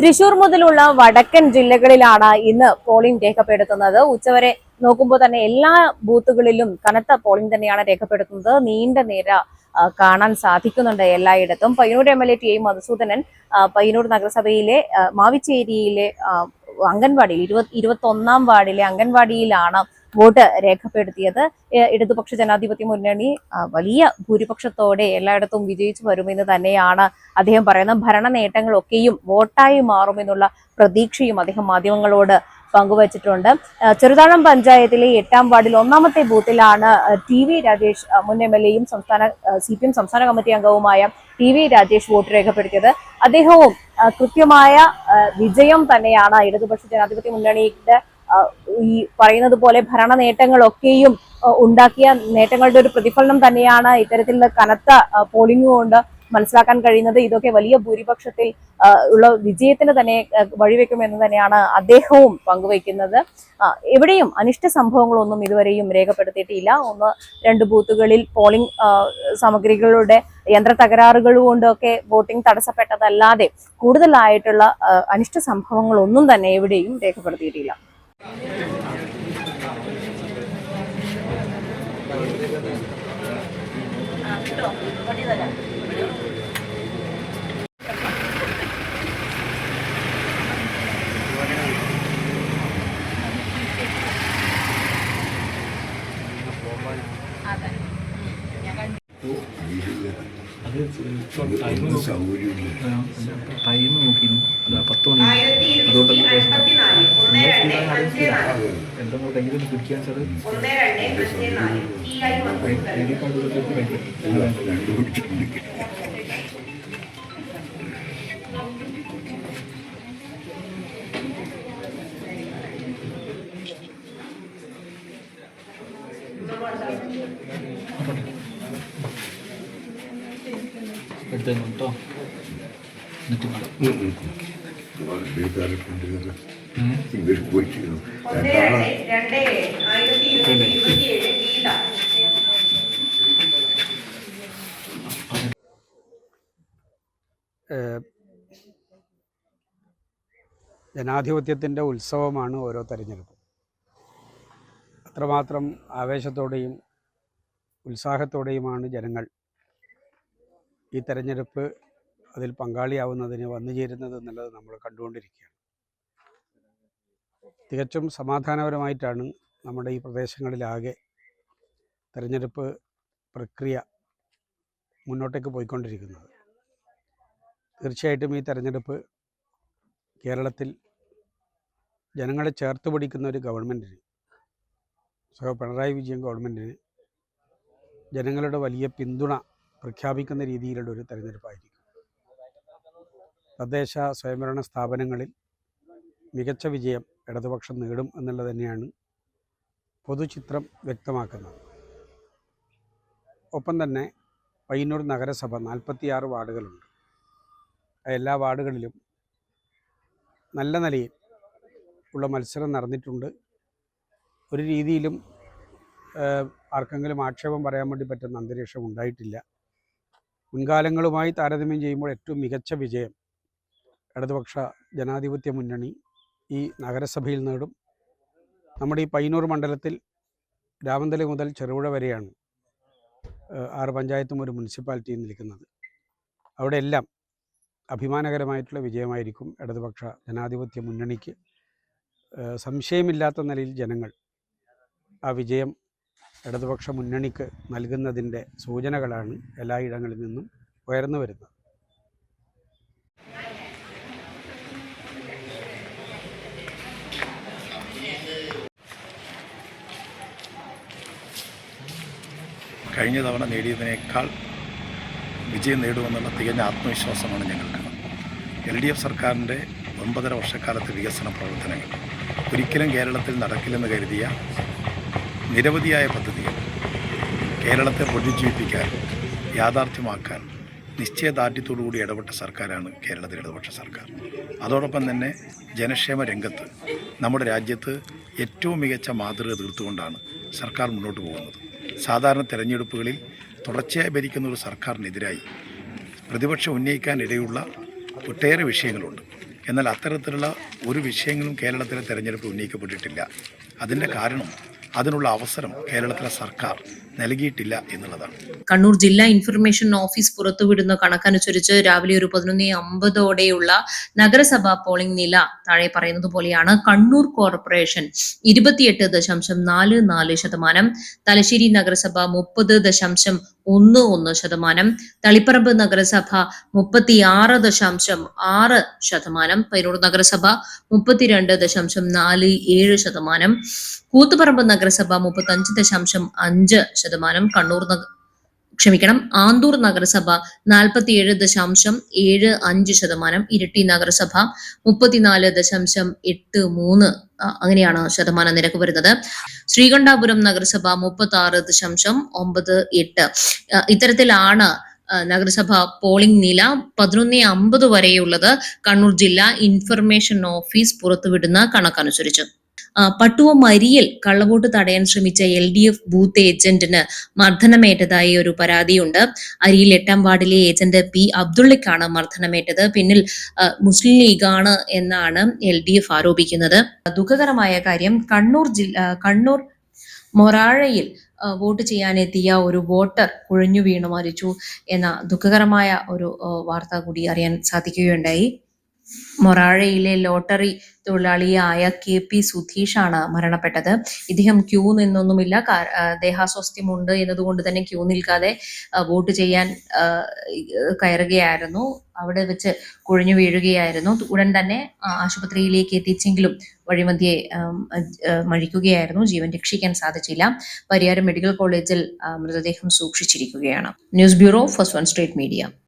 തൃശൂർ മുതലുള്ള വടക്കൻ ജില്ലകളിലാണ് ഇന്ന് പോളിംഗ് രേഖപ്പെടുത്തുന്നത്. ഉച്ചവരെ നോക്കുമ്പോൾ തന്നെ എല്ലാ ബൂത്തുകളിലും കനത്ത പോളിംഗ് തന്നെയാണ് രേഖപ്പെടുത്തുന്നത്. നീണ്ട നിര കാണാൻ സാധിക്കുന്നുണ്ട് എല്ലായിടത്തും. Payyanur M L A T A Madhusoodanan Payyanur നഗരസഭയിലെ മാവിച്ചേരിയിലെ അംഗൻവാടിയിൽ ഇരുപത്തി ഇരുപത്തി ഒന്നാം വാർഡിലെ അംഗൻവാടിയിലാണ് വോട്ട് രേഖപ്പെടുത്തിയത്. ഇടതുപക്ഷ ജനാധിപത്യ മുന്നണി വലിയ ഭൂരിപക്ഷത്തോടെ എല്ലായിടത്തും വിജയിച്ചു വരുമെന്ന് തന്നെയാണ് അദ്ദേഹം പറയുന്നത്. ഭരണ നേട്ടങ്ങളൊക്കെയും വോട്ടായി മാറുമെന്നുള്ള പ്രതീക്ഷയും അദ്ദേഹം മാധ്യമങ്ങളോട് പങ്കുവച്ചിട്ടുണ്ട്. ചെറുതാഴം പഞ്ചായത്തിലെ എട്ടാം വാർഡിൽ ഒന്നാമത്തെ ബൂത്തിലാണ് ടി വി രാജേഷ് മുൻ എം എൽ എയും സംസ്ഥാന സി പി എം സംസ്ഥാന കമ്മിറ്റി അംഗവുമായ ടി വി രാജേഷ് വോട്ട് രേഖപ്പെടുത്തിയത്. അദ്ദേഹവും കൃത്യമായ വിജയം തന്നെയാണ് ഇടതുപക്ഷ ജനാധിപത്യ മുന്നണിയുടെ ഈ പറയുന്നത് പോലെ ഭരണ നേട്ടങ്ങളൊക്കെയും ഉണ്ടാക്കിയ നേട്ടങ്ങളുടെ ഒരു പ്രതിഫലനം തന്നെയാണ് ഇത്തരത്തിലുള്ള കനത്ത പോളിംഗ് കൊണ്ട് മനസ്സിലാക്കാൻ കഴിയുന്നത്. ഇതൊക്കെ വലിയ ഭൂരിപക്ഷത്തിൽ ഉള്ള വിജയത്തിന് തന്നെ വഴിവെക്കുമെന്ന് തന്നെയാണ് അദ്ദേഹവും പങ്കുവയ്ക്കുന്നത്. എവിടെയും അനിഷ്ട സംഭവങ്ങളൊന്നും ഇതുവരെയും രേഖപ്പെടുത്തിയിട്ടില്ല. ഒന്ന് രണ്ട് ബൂത്തുകളിൽ പോളിംഗ് സാമഗ്രികളുടെ യന്ത്ര തകരാറുകൾ കൊണ്ടൊക്കെ വോട്ടിംഗ് തടസ്സപ്പെട്ടതല്ലാതെ കൂടുതലായിട്ടുള്ള അനിഷ്ട സംഭവങ്ങളൊന്നും തന്നെ എവിടെയും രേഖപ്പെടുത്തിയിട്ടില്ല. ടൈം നോക്കിയിരുന്നു പത്ത് മണി എന്തെങ്കിലും കയ്യിൽ പിടിക്കാൻ സാർ ഐ കാർഡ് എടുത്തു കേട്ടോ എന്നിട്ട് ഇവർ പോയിട്ടിരുന്നു ഏഹ് ജനാധിപത്യത്തിന്റെ ഉത്സവമാണ് ഓരോ തെരഞ്ഞെടുപ്പ്. അത്രമാത്രം ആവേശത്തോടെയും ഉത്സാഹത്തോടെയുമാണ് ജനങ്ങൾ ഈ തെരഞ്ഞെടുപ്പ് അതിൽ പങ്കാളിയാവുന്നതിന് വന്നു ചേരുന്നത് എന്നുള്ളത് നമ്മൾ കണ്ടുകൊണ്ടിരിക്കുകയാണ്. തികച്ചും സമാധാനപരമായിട്ടാണ് നമ്മുടെ ഈ പ്രദേശങ്ങളിലാകെ തെരഞ്ഞെടുപ്പ് പ്രക്രിയ മുന്നോട്ടേക്ക് പോയിക്കൊണ്ടിരിക്കുന്നത്. തീർച്ചയായിട്ടും ഈ തെരഞ്ഞെടുപ്പ് കേരളത്തിൽ ജനങ്ങളെ ചേർത്ത് പിടിക്കുന്ന ഒരു ഗവൺമെന്റിന് സഹ പിണറായി വിജയൻ ഗവൺമെന്റിന് ജനങ്ങളുടെ വലിയ പിന്തുണ പ്രഖ്യാപിക്കുന്ന രീതിയിലുള്ള ഒരു തെരഞ്ഞെടുപ്പായിരിക്കും. തദ്ദേശ സ്വയംഭരണ സ്ഥാപനങ്ങളിൽ മികച്ച വിജയം ഇടതുപക്ഷം നേടും എന്നുള്ളത് തന്നെയാണ് പൊതുചിത്രം വ്യക്തമാക്കുന്നത്. ഒപ്പം തന്നെ പയ്യന്നൂർ നഗരസഭ നാൽപ്പത്തിയാറ് വാർഡുകളുണ്ട്. എല്ലാ വാർഡുകളിലും നല്ല നിലയിൽ ഉള്ള മത്സരം നടന്നിട്ടുണ്ട്. ഒരു രീതിയിലും ആർക്കെങ്കിലും ആക്ഷേപം പറയാൻ വേണ്ടി പറ്റുന്ന അന്തരീക്ഷം ഉണ്ടായിട്ടില്ല. മുൻകാലങ്ങളുമായി താരതമ്യം ചെയ്യുമ്പോൾ ഏറ്റവും മികച്ച വിജയം ഇടതുപക്ഷ ജനാധിപത്യ മുന്നണി ഈ നഗരസഭയിൽ നേടും. നമ്മുടെ ഈ പയ്യന്നൂർ മണ്ഡലത്തിൽ രാമന്തലി മുതൽ ചെറുപുഴ വരെയാണ് ആറ് പഞ്ചായത്തും ഒരു മുനിസിപ്പാലിറ്റിയും നിൽക്കുന്നത്. അവിടെ എല്ലാം അഭിമാനകരമായിട്ടുള്ള വിജയമായിരിക്കും ഇടതുപക്ഷ ജനാധിപത്യ മുന്നണിക്ക്. സംശയമില്ലാത്ത നിലയിൽ ജനങ്ങൾ ആ വിജയം ഇടതുപക്ഷ മുന്നണിക്ക് നൽകുന്നതിന്റെ സൂചനകളാണ് എല്ലായിടങ്ങളിൽ നിന്നും ഉയർന്നു വരുന്നത്. കഴിഞ്ഞ തവണ നേടിയതിനേക്കാൾ വിജയം നേടുമെന്നുള്ള തികഞ്ഞ ആത്മവിശ്വാസമാണ് ഞങ്ങൾക്ക് എൽ ഡി എഫ് സർക്കാരിന്റെ ഒൻപതര വർഷക്കാലത്തെ വികസന പ്രവർത്തനങ്ങൾ. ഒരിക്കലും കേരളത്തിൽ നടക്കില്ലെന്ന് കരുതിയ നിരവധിയായ പദ്ധതികൾ. കേരളത്തെ പുനരുജ്ജീവിപ്പിക്കാൻ യാഥാർത്ഥ്യമാക്കാൻ നിശ്ചയദാർഢ്യത്തോടുകൂടി ഇടപെട്ട സർക്കാരാണ് കേരളത്തിലെ ഇടതുപക്ഷ സർക്കാർ. അതോടൊപ്പം തന്നെ ജനക്ഷേമ രംഗത്ത് നമ്മുടെ രാജ്യത്ത് ഏറ്റവും മികച്ച മാതൃക തീർത്തുകൊണ്ടാണ് സർക്കാർ മുന്നോട്ട് പോകുന്നത്. സാധാരണ തെരഞ്ഞെടുപ്പുകളിൽ തുടർച്ചയായി ഭരിക്കുന്ന ഒരു സർക്കാരിനെതിരായി പ്രതിപക്ഷം ഉന്നയിക്കാനിടയുള്ള ഒട്ടേറെ വിഷയങ്ങളുണ്ട്. എന്നാൽ അത്തരത്തിലുള്ള ഒരു വിഷയങ്ങളും കേരളത്തിലെ തെരഞ്ഞെടുപ്പ് ഉന്നയിക്കപ്പെട്ടിട്ടില്ല. അതിന്റെ കാരണം അതിനുള്ള അവസരം കേരളത്തിലെ സർക്കാർ നൽകിയിട്ടില്ല എന്നുള്ളതാണ്. കണ്ണൂർ ജില്ലാ ഇൻഫർമേഷൻ ഓഫീസ് പുറത്തുവിടുന്ന കണക്കനുസരിച്ച് രാവിലെ ഒരു പതിനൊന്ന് അമ്പതോടെയുള്ള നഗരസഭാ പോളിംഗ് നില താഴെ പറയുന്നത് പോലെയാണ്. കണ്ണൂർ കോർപ്പറേഷൻ ഇരുപത്തിയെട്ട് ദശാംശം നാല് നാല് ശതമാനം തലശ്ശേരി നഗരസഭ മുപ്പത് ദശാംശം ഒന്ന് ഒന്ന് ശതമാനം തളിപ്പറമ്പ് നഗരസഭ മുപ്പത്തി ആറ് ദശാംശം ആറ് ശതമാനം പൈനൂർ നഗരസഭ മുപ്പത്തിരണ്ട് ദശാംശം നാല് ഏഴ് ശതമാനം കൂത്തുപറമ്പ് നഗരസഭ മുപ്പത്തഞ്ച് ദശാംശം അഞ്ച് ശതമാനം കണ്ണൂർ നഗ ക്ഷമിക്കണം ആന്തൂർ നഗരസഭ നാൽപ്പത്തിയേഴ് ദശാംശം ഏഴ് അഞ്ച് ശതമാനം ഇരിട്ടി നഗരസഭ മുപ്പത്തിനാല് ദശാംശം എട്ട് മൂന്ന് അങ്ങനെയാണ് ശതമാന നിരക്ക് വരുന്നത്. ശ്രീകണ്ഠാപുരം നഗരസഭ മുപ്പത്തി ആറ് ദശാംശം ഒമ്പത് എട്ട് ഇത്തരത്തിലാണ് നഗരസഭ പോളിംഗ് നില. പതിനൊന്ന് അമ്പത് വരെയുള്ളത് കണ്ണൂർ ജില്ലാ ഇൻഫർമേഷൻ ഓഫീസ് പുറത്തുവിടുന്ന കണക്കനുസരിച്ച്. പട്ടുവ മരിയിൽ കള്ളവോട്ട് തടയാൻ ശ്രമിച്ച എൽ ഡി എഫ് ബൂത്ത് ഏജന്റിന് മർദ്ദനമേറ്റതായി ഒരു പരാതിയുണ്ട്. അരിയിൽ എട്ടാം വാർഡിലെ ഏജന്റ് പി അബ്ദുള്ളിക്കാണ് മർദ്ദനമേറ്റത്. പിന്നിൽ മുസ്ലിം ലീഗാണ് എന്നാണ് എൽ ഡി എഫ് ആരോപിക്കുന്നത്. ദുഃഖകരമായ കാര്യം കണ്ണൂർ ജില്ല കണ്ണൂർ മൊറാഴയിൽ വോട്ട് ചെയ്യാനെത്തിയ ഒരു വോട്ടർ കുഴഞ്ഞു വീണു മരിച്ചു എന്ന ദുഃഖകരമായ ഒരു വാർത്ത കൂടി അറിയാൻ സാധിക്കുകയുണ്ടായി. മൊറാഴയിലെ ലോട്ടറി തൊഴിലാളിയായ കെ പി സുധീഷാണ് മരണപ്പെട്ടത്. ഇദ്ദേഹം ക്യൂ നിന്നൊന്നുമില്ല. ദേഹാസ്വാസ്ഥ്യമുണ്ട് എന്നതുകൊണ്ട് തന്നെ ക്യൂ നിൽക്കാതെ വോട്ട് ചെയ്യാൻ കയറുകയായിരുന്നു. അവിടെ വെച്ച് കുഴഞ്ഞു വീഴുകയായിരുന്നു. ഉടൻ തന്നെ ആശുപത്രിയിലേക്ക് എത്തിച്ചെങ്കിലും വഴിമധ്യേ മഴിക്കുകയായിരുന്നു. ജീവൻ രക്ഷിക്കാൻ സാധിച്ചില്ല. പരിയാരം മെഡിക്കൽ കോളേജിൽ മൃതദേഹം സൂക്ഷിച്ചിരിക്കുകയാണ്. News bureau first one street media.